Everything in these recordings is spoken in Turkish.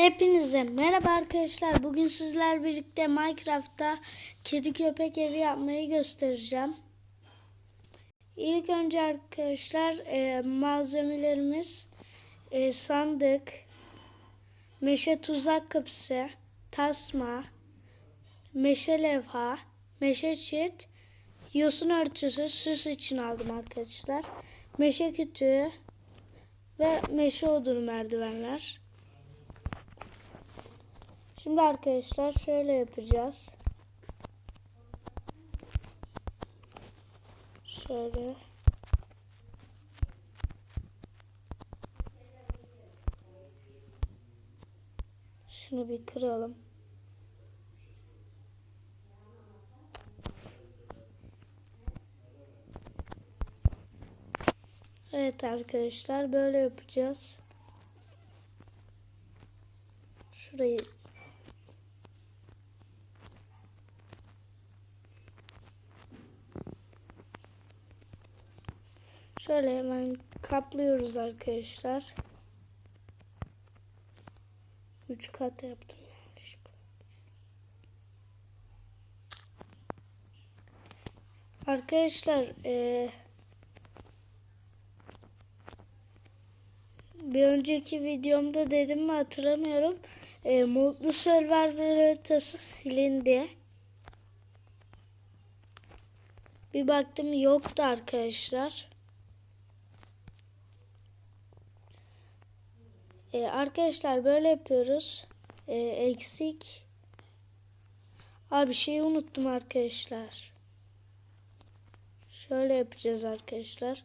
Hepinize merhaba arkadaşlar. Bugün sizler birlikte Minecraft'ta kedi köpek evi yapmayı göstereceğim. İlk önce arkadaşlar e, malzemelerimiz e, sandık, meşe tuzak kapısı, tasma, meşe levha, meşe çit, yosun örtüsü süs için aldım arkadaşlar. Meşe kütüğü ve meşe odunu merdivenler. Şimdi arkadaşlar şöyle yapacağız. Şöyle. Şunu bir kıralım. Evet arkadaşlar böyle yapacağız. Şurayı Şöyle hemen kaplıyoruz arkadaşlar. 3 kat yaptım. Arkadaşlar eee bir önceki videomda dedim mi hatırlamıyorum. E, Mutlu Survivor haritası silindi. Bir baktım yoktu arkadaşlar. E, arkadaşlar böyle yapıyoruz. E, eksik. Abi şeyi unuttum arkadaşlar. Şöyle yapacağız arkadaşlar.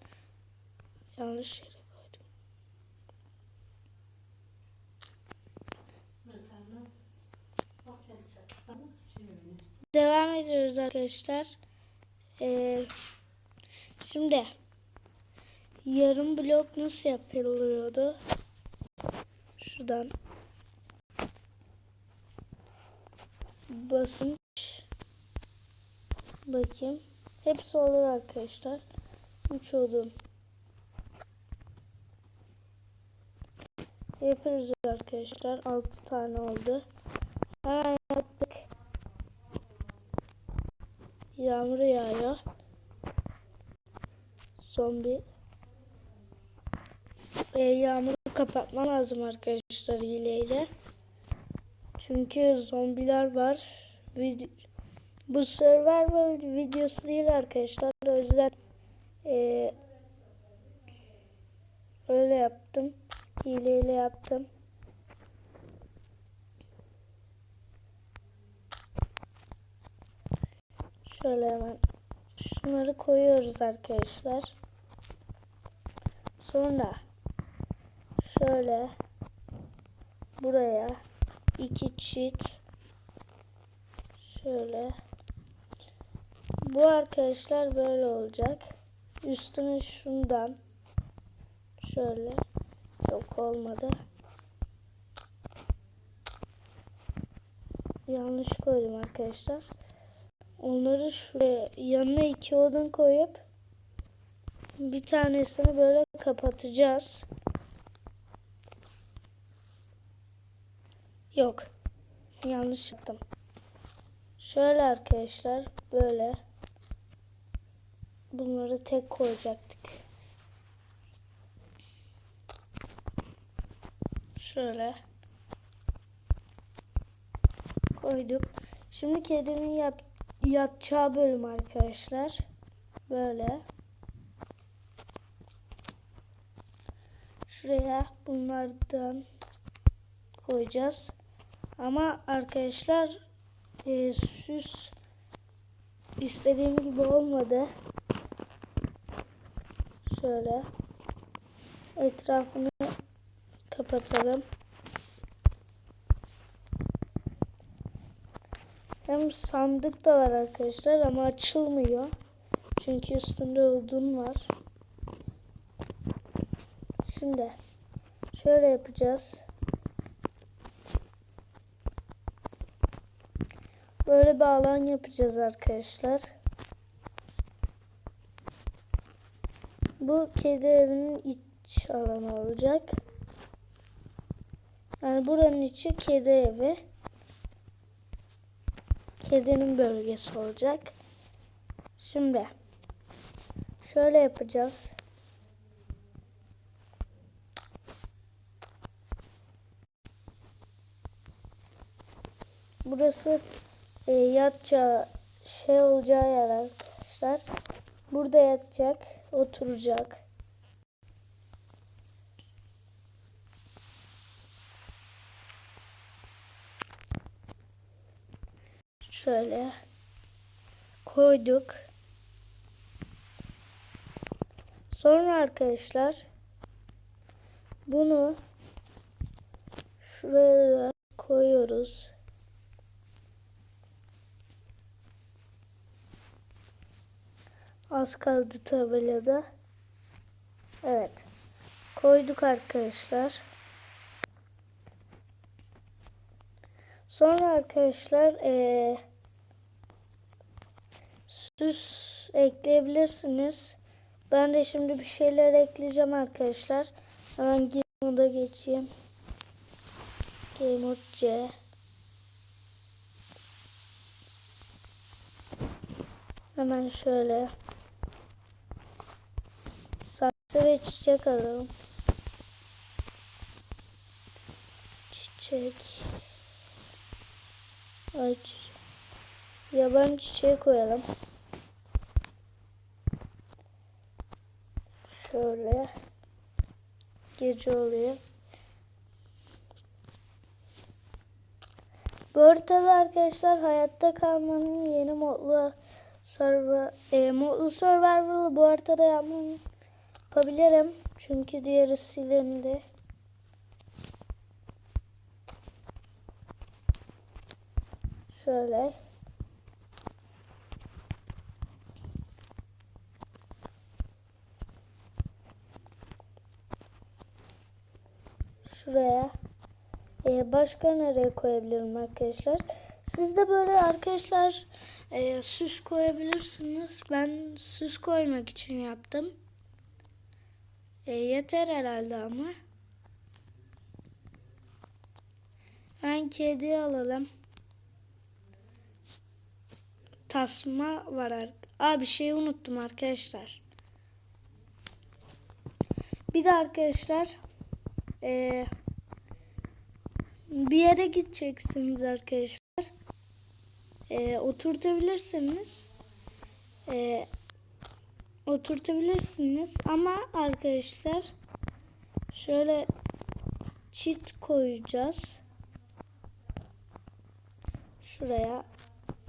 Yanlış yere koydum. Devam ediyoruz arkadaşlar. E, şimdi yarım blok nasıl yapılıyordu? Şuradan basınç bakayım. Hepsi olur arkadaşlar. 3 odun. Yapıyoruz arkadaşlar. 6 tane oldu. Hemen yaptık. Yağmur yağıyor. Zombi. E, yağmuru kapatmam lazım arkadaşlar hileyle. Çünkü zombiler var. Vid bu survival videosu değil arkadaşlar. O yüzden e, öyle yaptım. Hileyle yaptım. Şöyle hemen şunları koyuyoruz arkadaşlar. Sonra şöyle buraya iki çift şöyle bu arkadaşlar böyle olacak. Üstüne şundan şöyle yok olmadı. Yanlış koydum arkadaşlar. Onları şuraya yanına iki odun koyup bir tanesini böyle kapatacağız. Yok. Yanlış yaptım. Şöyle arkadaşlar böyle bunları tek koyacaktık. Şöyle koyduk. Şimdi kedimin yap yatacağı bölüm arkadaşlar. Böyle. Şuraya bunlardan koyacağız. Ama arkadaşlar e, süs istediğim gibi olmadı. Şöyle etrafını kapatalım. Hem sandık da var arkadaşlar ama açılmıyor. Çünkü üstünde odun var. Şimdi şöyle yapacağız. Böyle bir alan yapacağız arkadaşlar. Bu kedi evinin iç alanı olacak. Yani buranın içi kedi evi. Kedinin bölgesi olacak. Şimdi şöyle yapacağız. Burası e, yatacağı şey olacağı yer arkadaşlar. Burada yatacak, oturacak. Şöyle koyduk. Sonra arkadaşlar bunu şuraya koyuyoruz. Az kaldı tabelada. Evet. Koyduk arkadaşlar. Sonra arkadaşlar eee süs ekleyebilirsiniz. Ben de şimdi bir şeyler ekleyeceğim arkadaşlar. Hemen game moda geçeyim. Game mode C. Hemen şöyle ve çiçek alalım. Çiçek. Ay çiçek. Yaban çiçeği koyalım. Şöyle. Gece oluyor. Bu haritada arkadaşlar hayatta kalmanın yeni modlu server, e, modlu survival'ı bu haritada yapmam yapabilirim. Çünkü diğeri silindi. Şöyle. Şuraya. Ee, başka nereye koyabilirim arkadaşlar? Siz de böyle arkadaşlar e, süs koyabilirsiniz. Ben süs koymak için yaptım. E, yeter herhalde ama. Ben kedi alalım. Tasma var. ar- Aa bir şeyi unuttum arkadaşlar. Bir de arkadaşlar e, bir yere gideceksiniz arkadaşlar. E, oturtabilirsiniz. E, oturtabilirsiniz ama arkadaşlar şöyle çit koyacağız. Şuraya.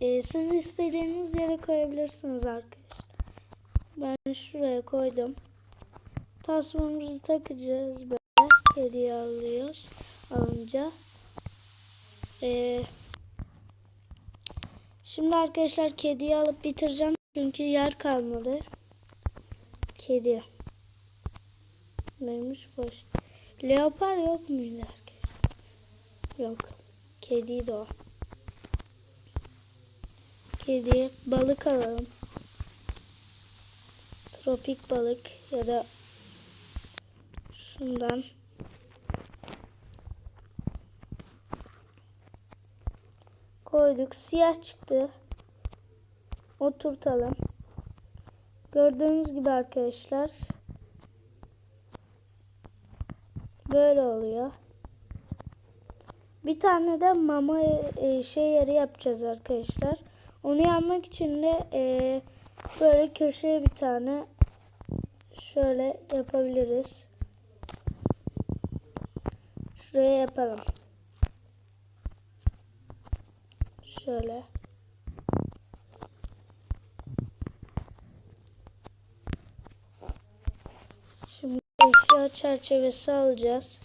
E, siz istediğiniz yere koyabilirsiniz arkadaşlar. Ben şuraya koydum. Tasmamızı takacağız böyle. Kediyi alıyoruz. Alınca. Ee, şimdi arkadaşlar kediyi alıp bitireceğim. Çünkü yer kalmadı. Kedi. Neymiş boş. Leopar yok muydu arkadaşlar? Yok. Kediydi o. Kedi. Balık alalım. Tropik balık ya da şundan. Koyduk. Siyah çıktı. Oturtalım. Gördüğünüz gibi arkadaşlar. Böyle oluyor. Bir tane de mama e, şey yeri yapacağız arkadaşlar. Onu yapmak için de e, böyle köşeye bir tane şöyle yapabiliriz. Şuraya yapalım. Şöyle. Şimdi eşya çerçevesi alacağız.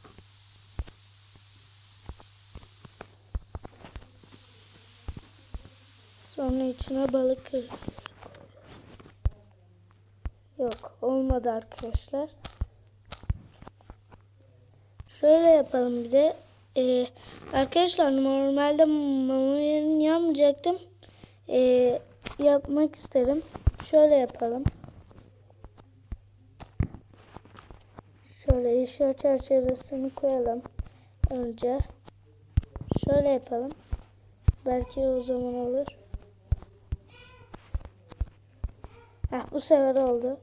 Sonra içine balık. Yok olmadı arkadaşlar. Şöyle yapalım bir de. Ee, arkadaşlar normalde mama yerini yapmayacaktım. Ee, yapmak isterim. Şöyle yapalım. Şöyle eşya çerçevesini koyalım. önce. Şöyle yapalım. Belki o zaman olur. Heh, bu sefer oldu.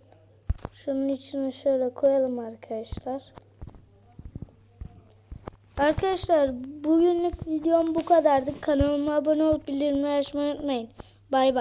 Şunun içine şöyle koyalım arkadaşlar. Arkadaşlar bugünlük videom bu kadardı. Kanalıma abone olup bildirimleri açmayı unutmayın. Bay bay.